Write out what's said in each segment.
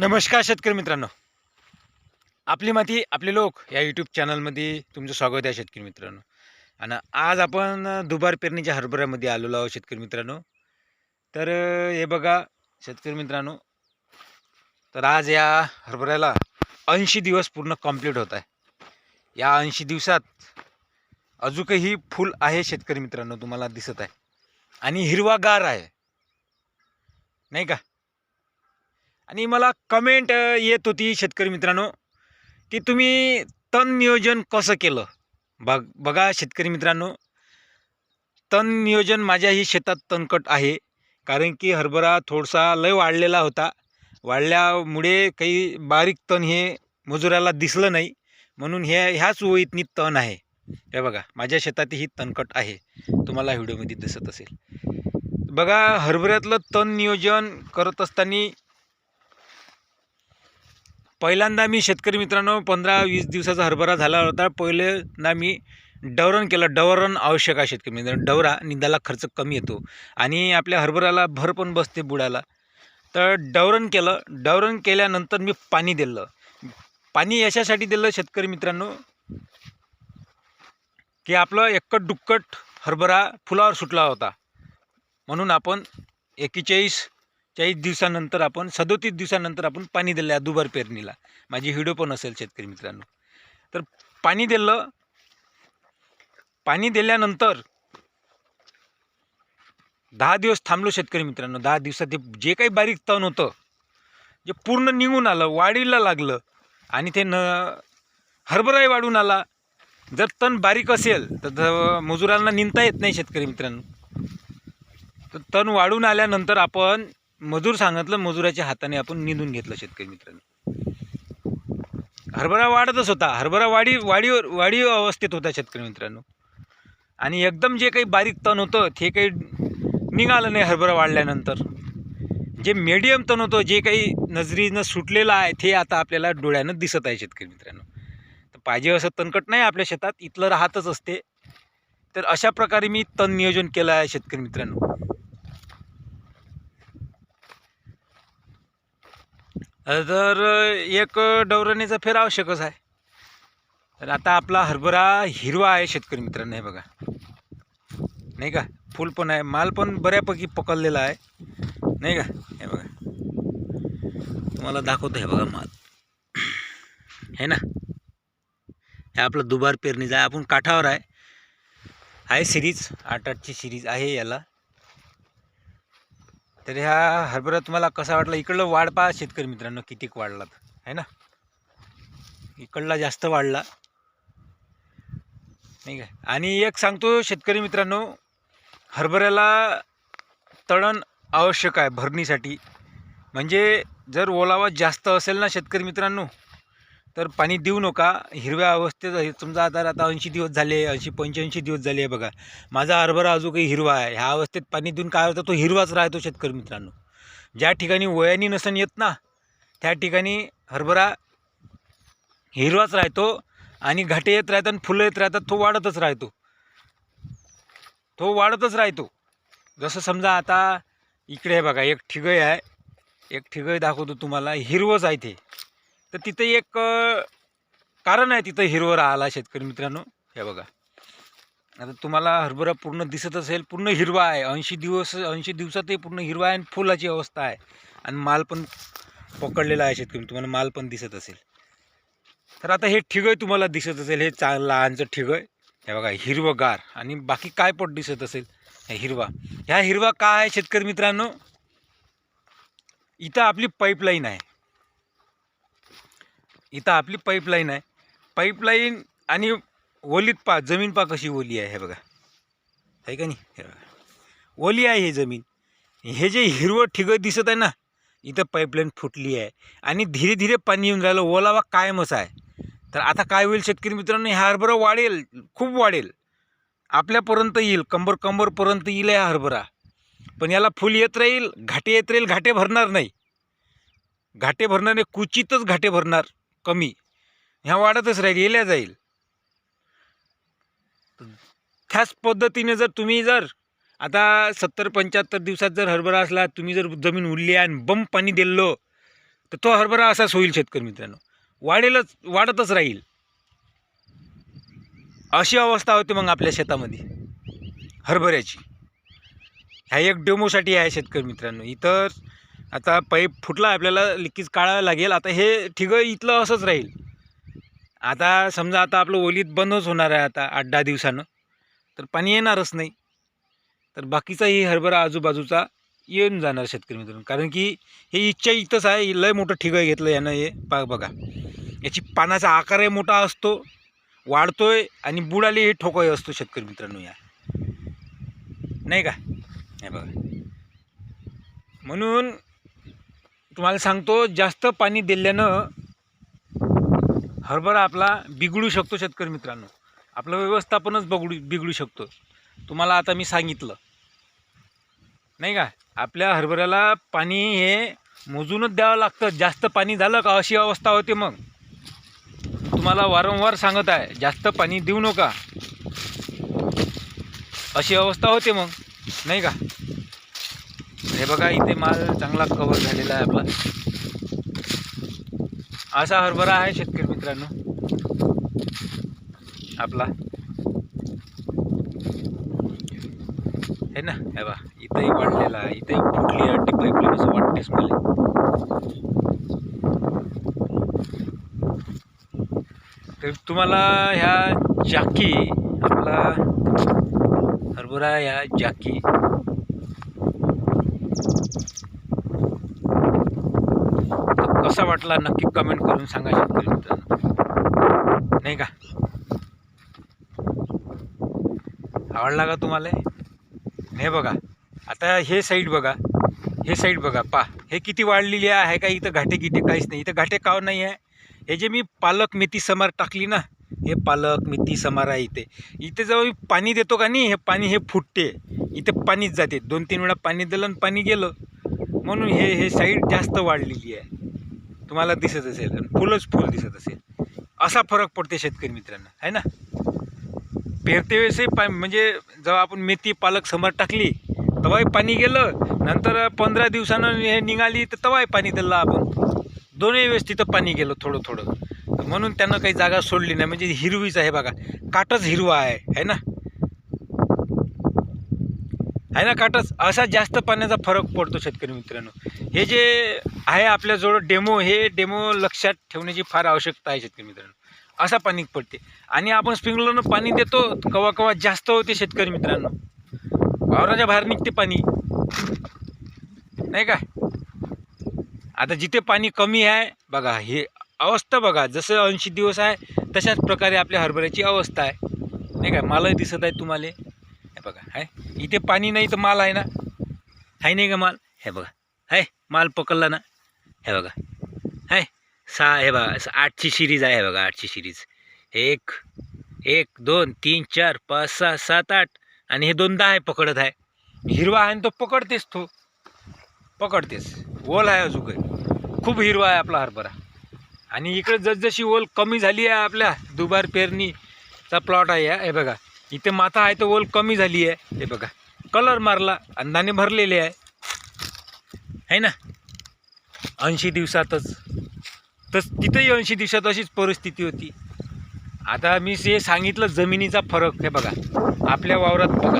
नमस्कार शेतकरी मित्रांनो. आपली माती आपले लोक या यूट्यूब चॅनलमध्ये तुमचं स्वागत आहे शेतकरी मित्रांनो. आणि आज आपण दुबार पेरणीच्या हरभऱ्यामध्ये आलेलो आहोत शेतकरी मित्रांनो. तर हे बघा शेतकरी मित्रांनो. तर आज या हरभऱ्याला ऐंशी दिवस पूर्ण कंप्लीट होत आहे. या ऐंशी दिवसात अजूनही फुल आहे शेतकरी मित्रांनो तुम्हाला दिसत आहे. आणि हिरवागार आहे. नाही का? आणि मला कमेंट येत होती शेतकरी मित्रांनो की तुम्ही तण नियोजन कसं केलं? बघ बघा शेतकरी मित्रांनो तण नियोजन माझ्याही शेतात तणकट आहे. कारण की हरभरा थोडासा लय वाढलेला होता. वाढल्यामुळे काही बारीक तण हे मजुराला दिसलं नाही. म्हणून हे ह्याच ओळीतनी तण आहे. हे बघा माझ्या शेतातही तणकट आहे. तुम्हाला व्हिडिओमध्ये दिसत असेल. बघा हरभऱ्यातलं तण नियोजन करत असताना पहिल्यांदा मी शेतकरी मित्रांनो पंधरा वीस दिवसाचा हरभरा झाला होता. पहिल्यांदा मी डवरण केलं. डवरण आवश्यक आहे शेतकरी मित्रांनो. डवरा निंदाला खर्च कमी येतो आणि आपल्या हरभऱ्याला भर पण बसते बुडाला तर डवरण केलं. डवरण केल्यानंतर मी पाणी दिलं. पाणी याच्यासाठी दिलं शेतकरी मित्रांनो की आपलं एकट दुक्कट हरभरा फुलावर सुटला होता. म्हणून आपण एकेचाळीस चाळीस दिवसानंतर आपण सदोतीस दिवसानंतर आपण पाणी दिलं आहे दुबार पेरणीला. माझी व्हिडिओ पण असेल शेतकरी मित्रांनो. तर पाणी दिलं पाणी दिल्यानंतर दहा दिवस थांबलो शेतकरी मित्रांनो. दहा दिवसात ते जे काही बारीक तण होतं जे पूर्ण निघून आलं वाढीला लागलं आणि ते न हरभराही वाढून आला. जर तण बारीक असेल तर मजुरांना निंदता येत नाही शेतकरी मित्रांनो. तर तण वाढून आल्यानंतर आपण मजूर सांगितलं मजुराच्या हाताने आपण निंदून घेतलं शेतकरी मित्रांनो. हरभरा वाढतच होता. हरभरा वाढी वाढीवर वाढी अवस्थेत होता शेतकरी मित्रांनो. आणि एकदम जे काही बारीक तण होतं ते काही निघालं नाही हरभरा वाढल्यानंतर. जे मीडियम तण होतं जे काही नजरीनं सुटलेलं आहे ते आता आपल्याला डोळ्यानं दिसत आहे शेतकरी मित्रांनो. तर पाहिजे असं तणकट नाही आपल्या शेतात इथलं राहतच असते. तर अशा प्रकारे मी तण नियोजन केलं आहे शेतकरी मित्रांनो. तर एक डवरणीचा फेर आवश्यकच आहे. तर आता आपला हरभरा हिरवा आहे शेतकरी मित्रांनो हे बघा. नाही का? फुल पण आहे. माल पण बऱ्यापैकी पकडलेला आहे. नाही का? हे बघा. तुम्हाला दाखवतो हे बघा माल. हे ना? हे आपलं दुबार पेरणीचं आहे. आपण काठावर आहे. आहे सिरीज. आठ आठची सिरीज आहे याला. तर ह्या हरभरा तुम्हाला कसा वाटला? इकडलं वाढ पहा शेतकरी मित्रांनो कितीक वाढला आहे ना? इकडला जास्त वाढला. नाही काय आणि एक सांगतो शेतकरी मित्रांनो हरभऱ्याला तळण आवश्यक आहे भरणीसाठी. म्हणजे जर ओलावा जास्त असेल ना शेतकरी मित्रांनो तर पाणी देऊ नका. हिरव्या अवस्थेत समजा आता आता ऐंशी दिवस झाले ऐंशी पंच्याऐंशी दिवस झाले आहे बघा. माझा हरभरा अजून काही हिरवा आहे. ह्या अवस्थेत पाणी देऊन काय होतं? तो हिरवाच राहतो शेतकरी मित्रांनो. ज्या ठिकाणी वयानी नसन येत ना त्या ठिकाणी हरभरा हिरवाच राहतो आणि घाटे येत राहतात आणि फुलं येत राहतात तो वाढतच राहतो. तो वाढतच राहतो. जसं समजा आता इकडे आहे बघा एक ठिगय आहे. एक ठिगय दाखवतो तुम्हाला. हिरवंच आहे ते. तर तिथं एक कारण आहे तिथं हिरवं राहिला शेतकरी मित्रांनो. हे बघा. आता तुम्हाला हरभरा पूर्ण दिसत असेल पूर्ण हिरवा आहे. ऐंशी दिवस ऐंशी दिवसातही पूर्ण हिरवा आहे आणि फुलाची अवस्था आहे. आणि माल पण पकडलेला आहे शेतकरी. तुम्हाला माल पण दिसत असेल. तर आता हे ठिगय तुम्हाला दिसत असेल. हे चा लहानचं ठिगय हे बघा हिरवंगार. आणि बाकी काय पट दिसत असेल? हे हिरवा. ह्या हिरवा काय आहे शेतकरी मित्रांनो? इथं आपली पाईपलाईन आहे. इथं आपली पाईपलाईन आहे. पाईपलाईन आणि ओलीत पा जमीन पा कशी ओली आहे हे बघा. आहे का नाही? हे ओली आहे हे जमीन. हे जे हिरवं ठिगं दिसत आहे ना इथं पाईपलाईन फुटली आहे. आणि धीरे धीरे पाणी येऊन राहिलं. ओलावा कायमच आहे. तर आता काय होईल शेतकरी मित्रांनो हा हरभरा वाढेल खूप वाढेल. आपल्यापर्यंत येईल कंबर कंबरपर्यंत येईल हा हरभरा. पण याला फुल येत राहील घाटे येत राहील घाटे भरणार नाही. घाटे भरणार नाही क्वचितच घाटे भरणार. कमी. ह्या वाढतच राहील येल्या जाईल. त्याच पद्धतीने जर तुम्ही जर आता सत्तर पंच्याहत्तर दिवसात जर हरभरा असला तुम्ही जर जमीन उरली आणि बंब पाणी दिलं तर तो हरभरा असाच होईल शेतकरी मित्रांनो. वाढेलच वाढतच राहील. अशी अवस्था होती मग आपल्या शेतामध्ये हरभऱ्याची. ह्या एक डेमोसाठी आहे शेतकरी मित्रांनो. इतर आता पाईप फुटला आपल्याला लिकीज काढावं लागेल. आता हे ठिगं इथलं असंच राहील. आता समजा आता आपलं ओलीत बंदच होणार आहे आता आठ दहा दिवसानं. तर पाणी येणारच नाही. तर बाकीचाही हरभरा आजूबाजूचा येऊन जाणार शेतकरी मित्रांनो. कारण की हे इच्छा इथंच आहे लय मोठं ठिगं घेतलं यानं हे. पा बघा. याची पानाचा आकारही मोठा असतो वाढतोय आणि बुडाले हे ठोकही असतो शेतकरी मित्रांनो या. नाही का? हे बघा. म्हणून तुम्हाला सांगतो जास्त पाणी दिल्यानं हरभरा आपला बिघडू शकतो शेतकरी मित्रांनो. आपलं व्यवस्थापनच बघडू बिघडू शकतो. तुम्हाला आता मी सांगितलं. नाही का? आपल्या हरभऱ्याला पाणी हे मोजूनच द्यावं लागतं. जास्त पाणी झालं का अशी अवस्था होते मग. तुम्हाला वारंवार सांगत आहे जास्त पाणी देऊ नका. अशी अवस्था होते मग. नाही का? हे बघा इथे माल चांगला कवर झालेला आहे आपला. असा हरभरा आहे शेतकरी मित्रांनो. आपला. हे ना हे बा इथंही वाढलेला आहे इथंही फुटली अड्डी पाईपलाईन असं वाटतेच मला. तर तुम्हाला ह्या जाकी आपला हरभरा ह्या जाकी कसा वाटला नक्की कमेंट करून सांगा शेतकरी मित्रांनो. नाही का? आवडला का तुम्हाला? हे बघा. आता हे साईड बघा. हे साईड बघा. पा हे किती वाढलेली आहे का? इथं घाटे गिटे काहीच नाही. इथं घाटे काव नाही आहे हे जे मी पालक मेथी समार टाकली ना हे पालक मेथी समार आहे इथे. इथे जेव्हा मी पाणी देतो का नाही हे पाणी हे फुटते. इथे पाणीच जाते. दोन तीन वेळा पाणी दिलं आणि पाणी गेलं. म्हणून हे हे साईड जास्त वाढलेली आहे. तुम्हाला दिसत असेल. आणि फुलच फुल दिसत असेल. असा फरक पडते शेतकरी मित्रांना. है ना? पेरते वेळेसही पा म्हणजे जेव्हा आपण मेथी पालक समोर टाकली तेव्हाही पाणी गेलं. नंतर पंधरा दिवसानं हे निघाली तर तेव्हाही पाणी दिलं आपण. दोन्ही वेळेस तिथं पाणी गेलं थोडं थोडं म्हणून त्यांना काही जागा सोडली नाही. म्हणजे हिरवीच आहे बघा. काटच हिरवा आहे है ना? आहे ना काटच असा जास्त पाण्याचा फरक पडतो शेतकरी मित्रांनो. हे जे आहे आपल्याजवळ डेमो हे डेमो लक्षात ठेवण्याची फार आवश्यकता आहे शेतकरी मित्रांनो. असा पाणी पडते. आणि आपण स्प्रिंकलरनं पाणी देतो कवा कवा जास्त होते शेतकरी मित्रांनो. वावराच्या बाहेर निघते पाणी. नाही का? आता जिथे पाणी कमी आहे बघा हे अवस्था बघा जसं ऐंशी दिवस आहे तशाच प्रकारे आपल्या हरभऱ्याची अवस्था आहे. नाही का? मालही दिसत आहे तुम्हाला. हे बघा आहे इथे पाणी नाही तर माल आहे ना? आहे नाही का माल? हे बघा आहे माल पकडला ना? हे बघा आहे सहा हे बघा आठची सिरीज आहे हे बघा आठची सिरीज एक एक दोन तीन चार पाच सहा सात आठ आणि हे दोन दहा आहे पकडत आहे. हिरवा आहे आणि तो पकडतेस तो. पकडतेस. ओल आहे अजून काही. खूप हिरवा आहे आपला हरभरा. आणि इकडे जसजशी ओल कमी झाली आहे आपल्या दुबार पेरणीचा प्लॉट आहे हे बघा. इथे माथा आहे तर ओल कमी झाली आहे हे बघा. कलर मारला अंदाने भरलेले आहे. है ना? ऐंशी दिवसातच. तस तिथंही ऐंशी दिवसात अशीच परिस्थिती होती. आता मी हे सांगितलं जमिनीचा फरक हे बघा. आपल्या वावरात बघा.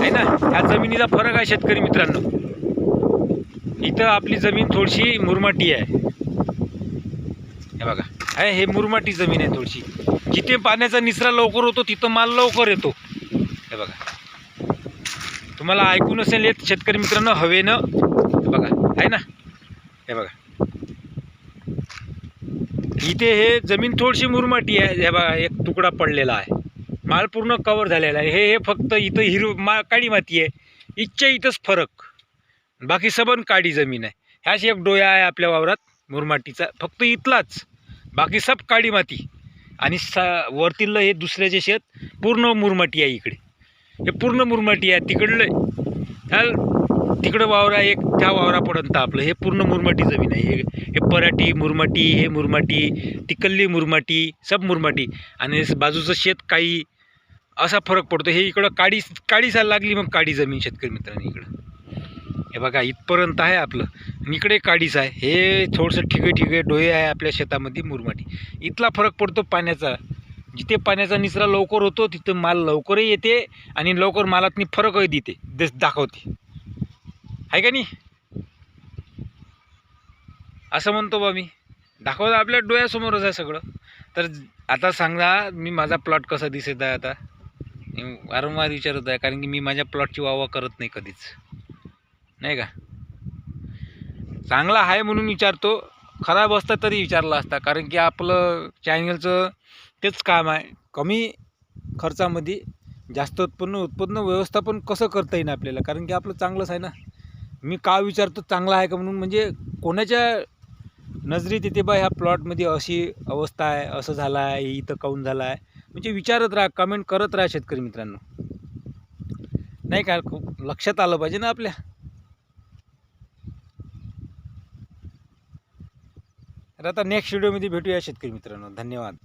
आहे ना? ह्या जमिनीचा फरक आहे शेतकरी मित्रांनो. इथं आपली जमीन थोडीशी मुरमाटी आहे. हे बघा. आहे हे मुरमाटी जमीन आहे थोडीशी. जिथे पाण्याचा निचरा लवकर होतो तिथं माल लवकर येतो. हे बघा. तुम्हाला ऐकून असेल येत शेतकरी मित्रांनो हवेनं. हे बघा. आहे ना? हे बघा. इथे हे जमीन थोडीशी मुरमाटी आहे. हे बघा एक तुकडा पडलेला आहे. माल पूर्ण कवर झालेला आहे. हे हे फक्त इथं हिरव मा काळी माती आहे. इच्छा इथंच फरक. बाकी सबन काडी जमीन आहे. ह्याच एक डोया आहे आपल्या वावरात मुरमाटीचा. फक्त इथलाच. बाकी सब काडी माती. आणि सा वरतीलं हे दुसऱ्याचे शेत पूर्ण मुरमाटी आहे इकडे. हे पूर्ण मुरमाटी आहे तिकडलं ह्या तिकडं वावर आहे एक त्या वावरापर्यंत आपलं. हे पूर्ण मुरमाटी जमीन आहे. हे हे पराठी मुरमाटी हे मुरमाटी तिकल्ली मुरमाटी सब मुरमाटी. आणि बाजूचं शेत काही असा फरक पडतो. हे इकडं काडी काडी लागली मग काडी जमीन शेतकरी मित्रांनी इकडं. हे बघा इथपर्यंत आहे आपलं. इकडे काडीच आहे. हे थोडंसं ठिगे ठिगे डोळे आहे आपल्या शेतामध्ये मुरमाटी इथला फरक पडतो पाण्याचा. जिथे पाण्याचा निचरा लवकर होतो तिथं माल लवकरही येते आणि लवकर मालातनी फरकही देते. दस दाखवते. आहे का नाही? असं म्हणतो बा मी. दाखवतं आपल्या डोळ्यासमोरच आहे सगळं. तर आता सांगा मी माझा प्लॉट कसा दिसत आहे आता? वारंवार विचारत आहे कारण की मी माझ्या प्लॉटची वावा करत नाही कधीच. नाही का? चांगला आहे म्हणून विचारतो. खराब असता तरी विचारला असता. कारण की आपलं चॅनलचं तेच काम आहे. कमी खर्चामध्ये जास्त उत्पन्न उत्पन्न व्यवस्थापन कसं करता येईल आपल्याला? कारण की आपलं चांगलंच आहे ना? मी का विचारतो चांगला आहे का म्हणून? म्हणजे कोणाच्या नजरेत येते बा ह्या प्लॉटमध्ये अशी अवस्था आहे असं झालं आहे इथं काऊन झालं आहे? म्हणजे विचारत राहा कमेंट करत राहा शेतकरी मित्रांनो. नाही का? खूप लक्षात आलं पाहिजे ना आपल्या? तर आता नेक्स्ट व्हिडिओमध्ये भेटूया शेतकरी मित्रांनो. धन्यवाद.